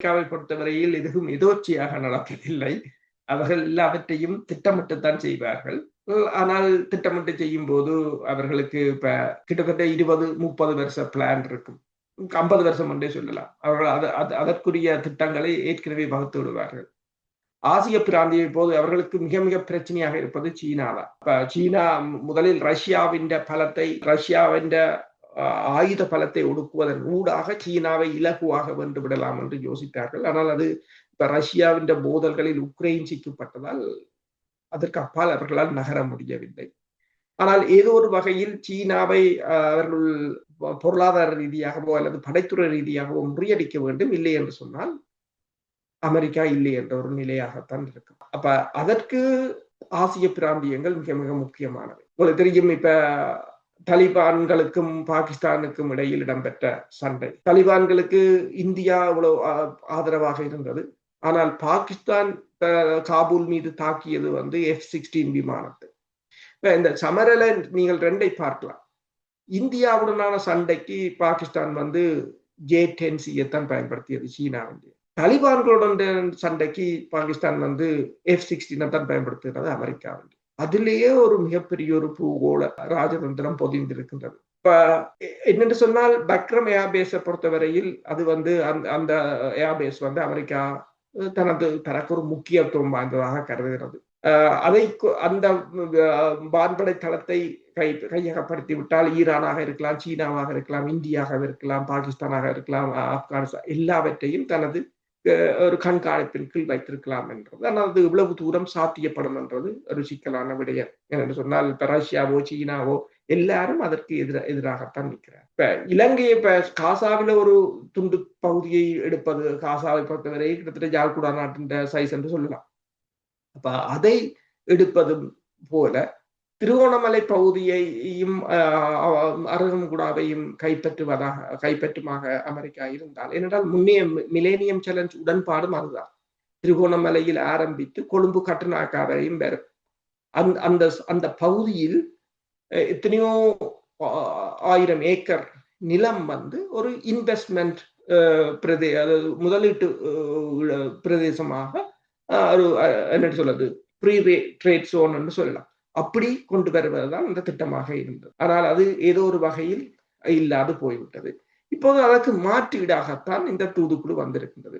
அமெரிக்காவை பொறுத்தவரையில் எதுவும் எதோச்சியாக நடப்பதில்லை. அவர்கள் எல்லாவற்றையும் திட்டமிட்டுத்தான் செய்வார்கள். ஆனால் திட்டமிட்டு செய்யும் போது அவர்களுக்கு இப்ப கிட்டத்தட்ட இருபது முப்பது வருஷ பிளான் இருக்கும். ஐம்பது வருஷம் என்றே சொல்லலாம். அவர்கள் அது அதற்குரிய திட்டங்களை ஏற்கனவே வகுத்து விடுவார்கள். ஆசிய பிராந்திய போது அவர்களுக்கு மிக மிக பிரச்சனையாக இருப்பது சீனா தான் சீனா முதலில் ரஷ்யாவின் பலத்தை ரஷ்யாவின் ஆயுத பலத்தை ஒடுக்குவதன் ஊடாக சீனாவை இலகுவாக வென்று விடலாம் என்று யோசித்தார்கள். ஆனால் அது இப்ப ரஷ்யாவின் மோதல்களில் உக்ரைன் சிக்கப்பட்டதால் அதற்கு அப்பால் அவர்களால் நகர முடியவில்லை. ஆனால் ஏதோ ஒரு வகையில் சீனாவை அவர்கள் பொருளாதார ரீதியாகவோ அல்லது படைத்துறை ரீதியாகவோ முறியடிக்க வேண்டும் இல்லை என்று சொன்னால் அமெரிக்கா இல்லை என்ற ஒரு நிலையாகத்தான் இருக்கும். அப்ப அதற்கு ஆசிய பிராந்தியங்கள் மிக மிக முக்கியமானவை. உங்களுக்கு தெரியும் இப்ப தலிபான்களுக்கும் பாகிஸ்தானுக்கும் இடையில் இடம்பெற்ற சண்டை. தலிபான்களுக்கு இந்தியா இவ்வளவு ஆதரவாக இருந்தது. ஆனால் பாகிஸ்தான் காபூல் மீது தாக்கியது வந்து எஃப் சிக்ஸ்டீன் விமானத்தை. இப்ப இந்த சமரல நீங்கள் ரெண்டை பார்க்கலாம். இந்தியாவுடனான சண்டைக்கு பாகிஸ்தான் வந்து ஜே டென் சியத்தான் பயன்படுத்தியது சீனா தலிபான்களுடன் சண்டைக்கு பாகிஸ்தான் வந்து எஃப் சிக்ஸ்டீனை தான் பயன்படுத்துகிறது அமெரிக்காவுடைய அதிலேயே ஒரு மிகப்பெரிய ஒரு பூகோள ராஜதந்திரம் பொதிந்திருக்கின்றது. இப்ப என்னென்று சொன்னால் பக்ரம் ஏர்பேஸை பொறுத்தவரையில் அது வந்து அந்த அந்த ஏர்பேஸ் வந்து அமெரிக்கா தனது தனக்கு ஒரு முக்கியத்துவம் வாய்ந்ததாக கருதுகிறது. அதை அந்த வான்படை தளத்தை கை கையகப்படுத்தி விட்டால் ஈரானாக இருக்கலாம் சீனாவாக இருக்கலாம் இந்தியாவாக இருக்கலாம் பாகிஸ்தானாக இருக்கலாம் ஆப்கானிஸ்தான் எல்லாவற்றையும் தனது ஒரு கண்காணிப்பின் கீழ் வைத்திருக்கலாம் என்றது. ஆனால் அது இவ்வளவு தூரம் சாத்தியப்படும் என்றது ஒரு சிக்கலான விடயம். என்று சொன்னால் இப்ப ரஷ்யாவோ சீனாவோ எல்லாரும் அதற்கு எதிர எதிராகத்தான் நிற்கிறார். இப்ப இலங்கையை இப்ப காசாவில ஒரு துண்டு பகுதியை எடுப்பது காசாவை பொறுத்தவரை கிட்டத்தட்ட ஜால்குடா நாட்டின் சைஸ் என்று சொல்லலாம். அப்ப அதை எடுப்பதும் போல திருவோணமலை பகுதியையும் அருகம்குடாவையும் கைப்பற்றுவதாக கைப்பற்றுமாக அமெரிக்கா இருந்தால் ஏனென்றால் முன்னைய மிலேனியம் சேலஞ்ச் உடன்பாடும் அதுதான். திருகோணமலையில் ஆரம்பித்து கொழும்பு கட்டுநாக்காரையும் பெறும் அந் அந்த அந்த பகுதியில் எத்தனையோ ஆயிரம் ஏக்கர் நிலம் வந்து ஒரு இன்வெஸ்ட்மெண்ட் பிரதே அதாவது முதலீட்டு பிரதேசமாக ஒரு என்ன சொல்றது ப்ரீ ட்ரேட் சோன் என்று சொல்லலாம். அப்படி கொண்டு வருவதுதான் அந்த திட்டமாக இருந்தது. ஆனால் அது ஏதோ ஒரு வகையில் இல்லாது போய்விட்டது. இப்போது அதற்கு மாற்றீடாகத்தான் இந்த தூதுக்குழு வந்திருக்கின்றது.